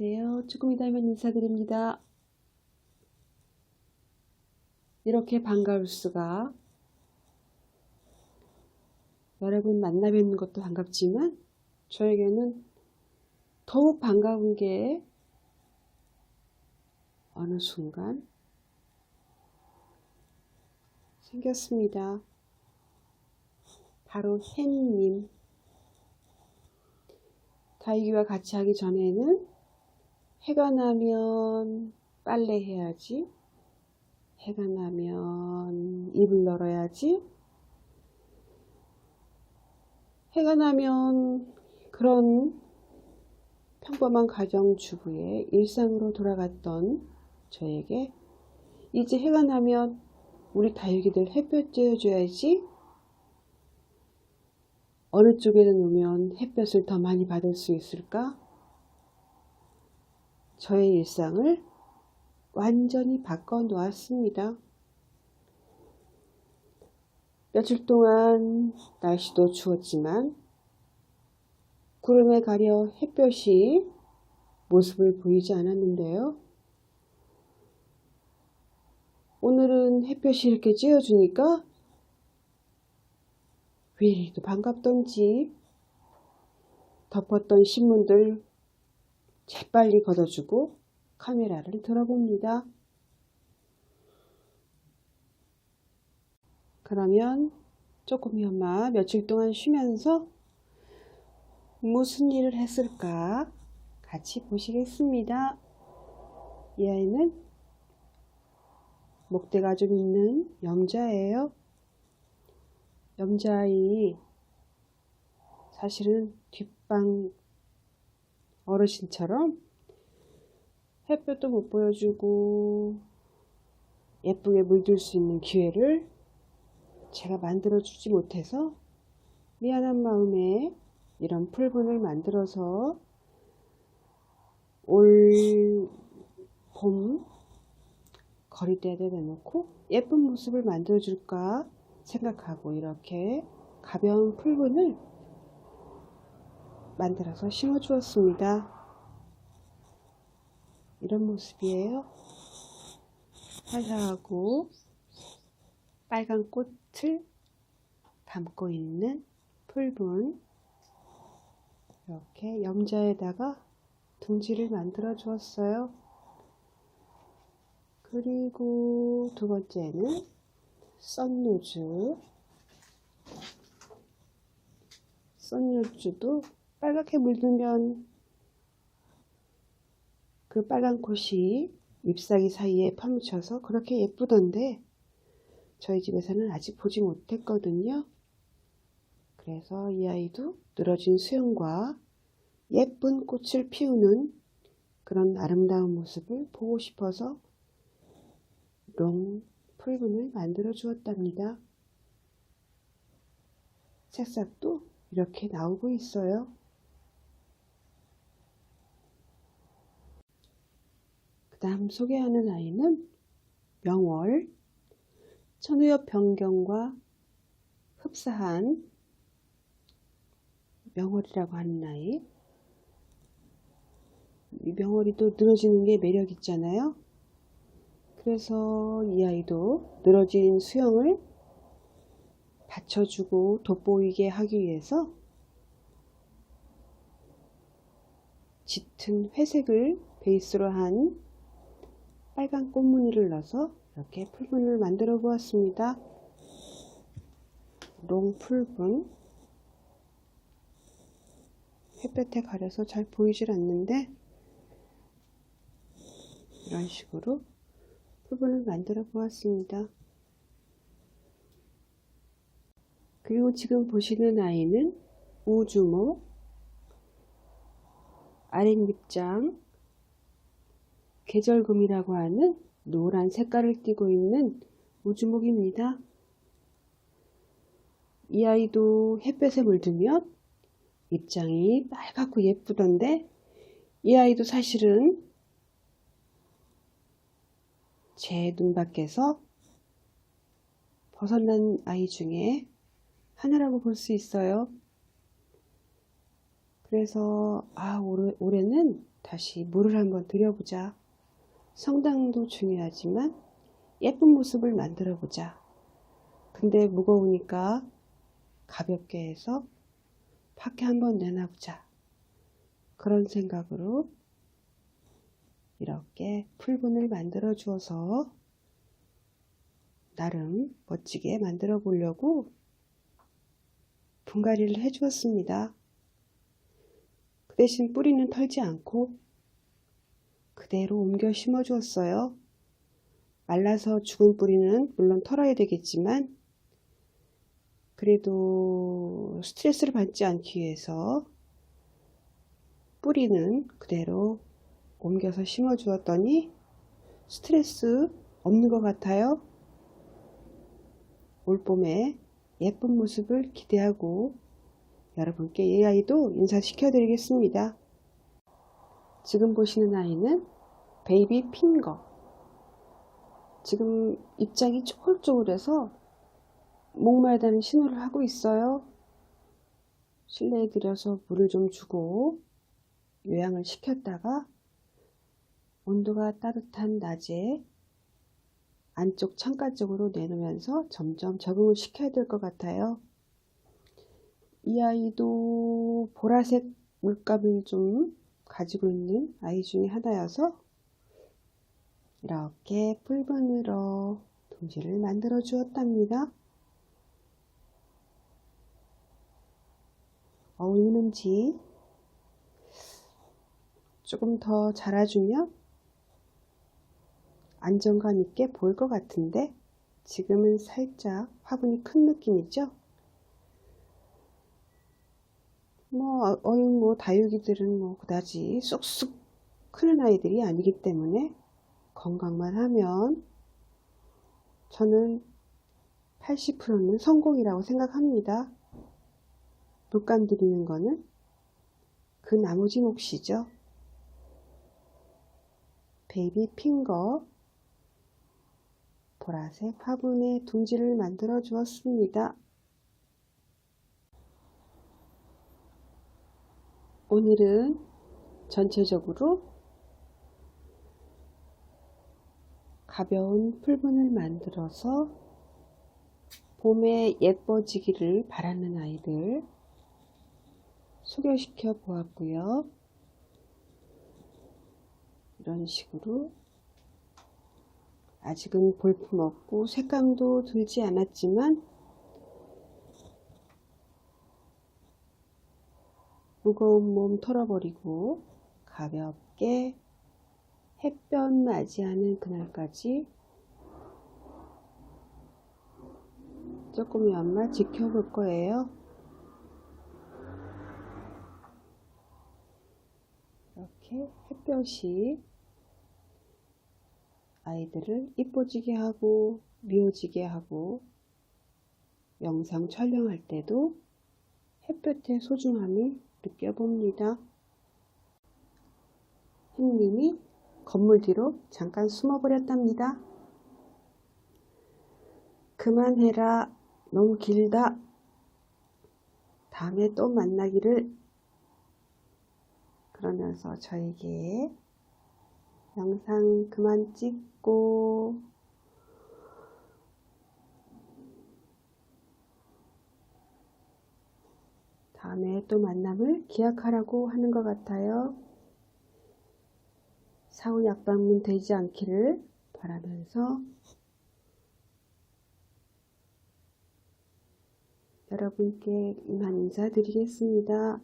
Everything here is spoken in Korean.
안녕하세요. 쭈꾸미 달면 인사드립니다. 이렇게 반가울 수가 여러분 만나 뵙는 것도 반갑지만 저에게는 더욱 반가운 게 어느 순간 생겼습니다. 바로 햇님. 다이기와 같이 하기 전에는 해가 나면 빨래 해야지. 해가 나면 입을 널어야지. 해가 나면 그런 평범한 가정주부의 일상으로 돌아갔던 저에게 이제 해가 나면 우리 다육이들 햇볕 쬐어줘야지. 어느 쪽에는 놓으면 햇볕을 더 많이 받을 수 있을까? 저의 일상을 완전히 바꿔 놓았습니다. 며칠 동안 날씨도 추웠지만 구름에 가려 햇볕이 모습을 보이지 않았는데요. 오늘은 햇볕이 이렇게 쬐어주니까 왜 이리도 반갑던지 덮었던 신문들 재빨리 걷어주고 카메라를 들어봅니다. 그러면 쪼꼬미 엄마 며칠 동안 쉬면서 무슨 일을 했을까 같이 보시겠습니다. 이 아이는 목대가 좀 있는 염자예요. 염자아이 사실은 뒷방 어르신처럼 햇볕도 못 보여주고 예쁘게 물들 수 있는 기회를 제가 만들어 주지 못해서 미안한 마음에 이런 풀분을 만들어서 올 봄 거리대에다 내놓고 예쁜 모습을 만들어 줄까 생각하고 이렇게 가벼운 풀분을 만들어서 심어 주었습니다. 이런 모습이에요. 화사하고 빨간 꽃을 담고 있는 풀분 이렇게 염자에다가 둥지를 만들어 주었어요. 그리고 두 번째는 썬루즈 썬루즈도 빨갛게 물들면 그 빨간 꽃이 잎사귀 사이에 파묻혀서 그렇게 예쁘던데 저희 집에서는 아직 보지 못했거든요. 그래서 이 아이도 늘어진 수영과 예쁜 꽃을 피우는 그런 아름다운 모습을 보고 싶어서 롱 풀분을 만들어 주었답니다. 새싹도 이렇게 나오고 있어요. 다음 소개하는 아이는 명월, 천우엽 변경과 흡사한 명월이라고 하는 아이. 이 명월이 또 늘어지는 게 매력 있잖아요. 그래서 이 아이도 늘어진 수영을 받쳐주고 돋보이게 하기 위해서 짙은 회색을 베이스로 한 빨간 꽃무늬를 넣어서 이렇게 풀분을 만들어 보았습니다. 롱 풀분 햇볕에 가려서 잘 보이질 않는데 이런 식으로 풀분을 만들어 보았습니다. 그리고 지금 보시는 아이는 우주목 아랫잎장 계절금이라고 하는 노란 색깔을 띠고 있는 우주목입니다. 이 아이도 햇볕에 물들면 입장이 빨갛고 예쁘던데 이 아이도 사실은 제 눈 밖에서 벗어난 아이 중에 하나라고 볼 수 있어요. 그래서 아 올해, 올해는 다시 물을 한번 들여보자. 성당도 중요하지만 예쁜 모습을 만들어 보자. 근데 무거우니까 가볍게 해서 밖에 한번 내놔보자. 그런 생각으로 이렇게 풀분을 만들어 주어서 나름 멋지게 만들어 보려고 분갈이를 해 주었습니다. 그 대신 뿌리는 털지 않고 그대로 옮겨 심어 주었어요. 말라서 죽은 뿌리는 물론 털어야 되겠지만 그래도 스트레스를 받지 않기 위해서 뿌리는 그대로 옮겨서 심어 주었더니 스트레스 없는 것 같아요. 올봄에 예쁜 모습을 기대하고 여러분께 이 아이도 인사시켜 드리겠습니다. 지금 보시는 아이는 베이비 핑거. 지금 입장이 쪼글쪼글해서 목마르다는 신호를 하고 있어요. 실내에 들여서 물을 좀 주고 요양을 시켰다가 온도가 따뜻한 낮에 안쪽 창가 쪽으로 내놓으면서 점점 적응을 시켜야 될 것 같아요. 이 아이도 보라색 물감을 좀 가지고 있는 아이 중에 하나여서 이렇게 뿔분으로 둥지를 만들어 주었답니다. 어울리는지 조금 더 자라주면 안정감 있게 보일 것 같은데 지금은 살짝 화분이 큰 느낌이죠? 뭐 어린 뭐 다육이들은 뭐 그다지 쑥쑥 크는 아이들이 아니기 때문에 건강만 하면 저는 80%는 성공이라고 생각합니다. 물감 들이는 거는 그 나머지 몫이죠. 베이비 핑거 보라색 화분에 둥지를 만들어 주었습니다. 오늘은 전체적으로 가벼운 풀분을 만들어서 봄에 예뻐지기를 바라는 아이들 소개시켜 보았고요. 이런 식으로 아직은 볼품 없고 색감도 들지 않았지만 무거운 몸 털어버리고 가볍게 햇볕 맞이하는 그날까지 조금이나마 지켜볼 거예요. 이렇게 햇볕이 아이들을 이뻐지게 하고 미워지게 하고 영상 촬영할 때도 햇볕의 소중함을 느껴봅니다. 햇님이 건물 뒤로 잠깐 숨어버렸답니다. 그만해라. 너무 길다. 다음에 또 만나기를 그러면서 저에게 영상 그만 찍고 다음에 또 만남을 기약하라고 하는 것 같아요. 사후 약방문 되지 않기를 바라면서 여러분께 이만 인사드리겠습니다.